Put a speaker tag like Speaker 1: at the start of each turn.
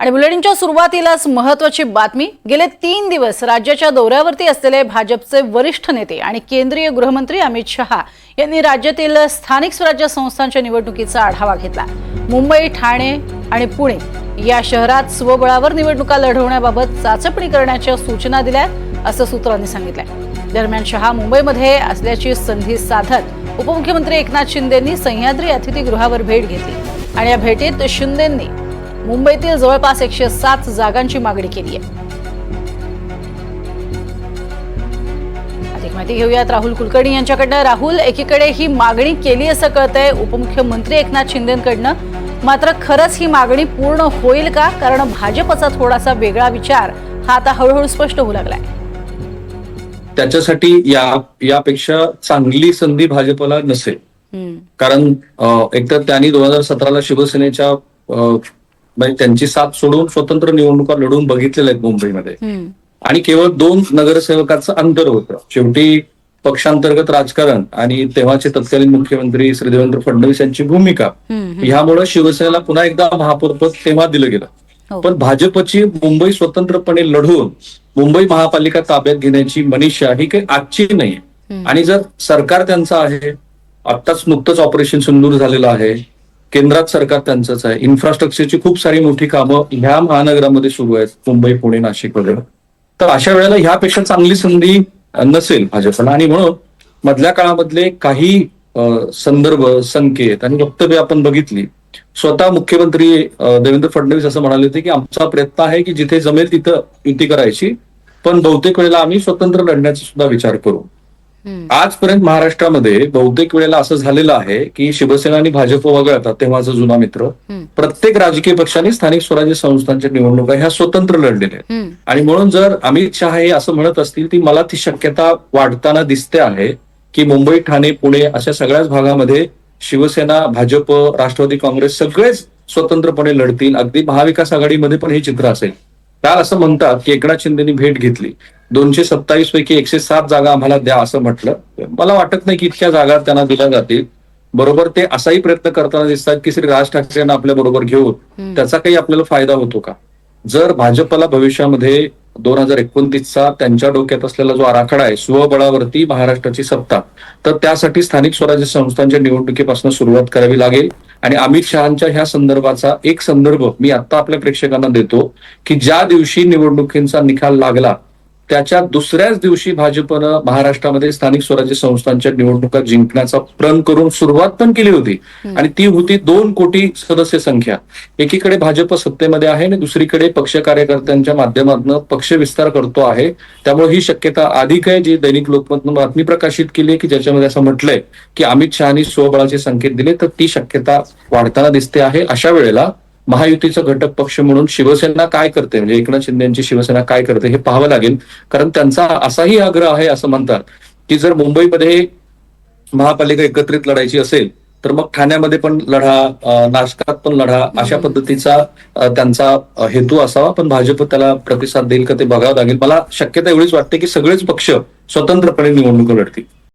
Speaker 1: आणि बुलेटिनच्या सुरुवातीलाच महत्वाची बातमी गेले तीन दिवस राज्याच्या दौऱ्यावरती असलेले भाजपचे वरिष्ठ नेते आणि केंद्रीय गृहमंत्री अमित शहा यांनी राज्यातील स्थानिक स्वराज्य संस्थांच्या निवडणुकीचा आढावा घेतला. मुंबई ठाणे आणि पुणे या शहरात स्वबळावर निवडणुका लढवण्याबाबत चाचपणी करण्याच्या सूचना दिल्या असं सूत्रांनी सांगितलंय. दरम्यान शहा मुंबईमध्ये असल्याची संधी साधत उपमुख्यमंत्री एकनाथ शिंदेंनी सह्याद्री अतिथीगृहावर भेट घेतली. आणि या भेटीत शिंदेंनी मुंबईतील जवळपास एकशे सात जागांची मागणी केली आहे. अधिक माहिती घेऊयात. राहुल कुलकर्णी यांच्याकडनं. राहुल एकीकडे ही मागणी केली असं कळतंय. उपमुख्यमंत्री एकनाथ शिंदेकडनं. मात्र खरंच ही मागणी पूर्ण होईल का? कारण भाजपचा थोडासा वेगळा विचार हा आता हळूहळू स्पष्ट होऊ लागलाय.
Speaker 2: त्याच्यासाठी या यापेक्षा चांगली संधी भाजपला नसेल. कारण एकतर त्यांनी दोन हजार सतराला शिवसेनेच्या म्हणजे त्यांची साथ सोडून स्वतंत्र निवडणुका लढवून बघितलेल्या आहेत मुंबईमध्ये आणि केवळ दोन नगरसेवकाचं अंतर होतं शेवटी पक्षांतर्गत राजकारण आणि तेव्हाचे तत्कालीन मुख्यमंत्री श्री देवेंद्र फडणवीस यांची भूमिका. ह्यामुळे शिवसेनेला पुन्हा एकदा महापौरपद तेव्हा दिलं गेलं
Speaker 1: हो.
Speaker 2: पण भाजपची मुंबई स्वतंत्रपणे लढवून मुंबई महापालिका ताब्यात घेण्याची मनीषा ही काही आजची
Speaker 1: हम्म.
Speaker 2: आणि जर सरकार त्यांचं आहे आत्ताच नुकतंच ऑपरेशन सुंदूर झालेलं आहे केंद्रात सरकार त्यांचंच आहे. इन्फ्रास्ट्रक्चरची खूप सारी मोठी कामं ह्या महानगरामध्ये सुरू आहेत. मुंबई पुणे नाशिक वगैरे. तर अशा वेळेला ह्यापेक्षा चांगली संधी नसेल भाजपला. आणि म्हणून मधल्या काळामधले काही संदर्भ संकेत आणि वक्तव्य आपण बघितली. स्वतः मुख्यमंत्री देवेंद्र फडणवीस असं म्हणाले होते की आमचा प्रयत्न आहे की जिथे जमेल तिथं युती करायची. पण बहुतेक वेळेला आम्ही स्वतंत्र लढण्याचा सुद्धा विचार करू. आजपर्यंत महाराष्ट्रामध्ये बहुतेक वेळेला असं झालेलं आहे की शिवसेना आणि भाजप वगळता तेव्हाचा जुना मित्र. प्रत्येक राजकीय पक्षांनी स्थानिक स्वराज्य संस्थांच्या निवडणुका ह्या स्वतंत्र लढलेल्या आहेत. आणि म्हणून जर अमित शहा हे असं म्हणत असतील ती मला ती शक्यता वाढताना दिसते आहे की मुंबई ठाणे पुणे अशा सगळ्याच भागामध्ये शिवसेना भाजप राष्ट्रवादी काँग्रेस सगळेच स्वतंत्रपणे लढतील अगदी महाविकास आघाडीमध्ये पण हे चित्र असेल काल असं म्हणतात की एकनाथ शिंदेनी भेट घेतली. दोनशे सत्तावीस पैकी एकशे सात जागा आम्हाला द्या असं म्हटलं. मला वाटत नाही की इतक्या जागा त्यांना दिल्या जातील. बरोबर ते असाही प्रयत्न करताना दिसतात की श्री राज ठाकरेंना आपल्या बरोबर घेऊन त्याचा काही आपल्याला फायदा होतो का? जर भाजपला भविष्यामध्ये दोन हजार एकोणतीसचा त्यांच्या डोक्यात असलेला जो आराखडा आहे स्वबळावरती महाराष्ट्राची सत्ता तर त्यासाठी स्थानिक स्वराज्य संस्थांच्या निवडणुकीपासून सुरुवात करावी लागेल. आणि अमित शहाच्या ह्या संदर्भाचा एक संदर्भ मी आता आपल्या प्रेक्षकांना देतो की ज्या दिवशी निवडणुकींचा निकाल लागला त्याच्या दुसऱ्याच दिवशी भाजपनं महाराष्ट्रामध्ये स्थानिक स्वराज्य संस्थांच्या निवडणुका जिंकण्याचा प्रण करून सुरुवात पण केली होती. आणि ती होती दोन कोटी सदस्य संख्या. एकीकडे भाजप सत्तेमध्ये आहे आणि दुसरीकडे पक्ष कार्यकर्त्यांच्या माध्यमातून पक्ष विस्तार करतो आहे. त्यामुळे ही शक्यता अधिक आहे. जी दैनिक लोकमतनं बातमी प्रकाशित केली की ज्याच्यामध्ये असं म्हटलंय की अमित शहानी स्वबळाचे संकेत दिले तर ती शक्यता वाढताना दिसते आहे. अशा वेळेला महायुतीचा घटक पक्ष म्हणून शिवसेना काय करते? म्हणजे एकनाथ शिंदे यांची शिवसेना काय करते हे पाहावं लागेल. कारण त्यांचा असाही आग्रह आहे असं म्हणतात की जर मुंबईमध्ये महापालिका एकत्रित लढायची असेल तर मग ठाण्यामध्ये पण लढा नाशकात पण लढा अशा पद्धतीचा त्यांचा हेतू असावा. पण भाजप त्याला प्रतिसाद देईल का ते बघावं लागेल. मला शक्यता एवढीच वाटते की सगळेच पक्ष स्वतंत्रपणे निवडणुका लढतील.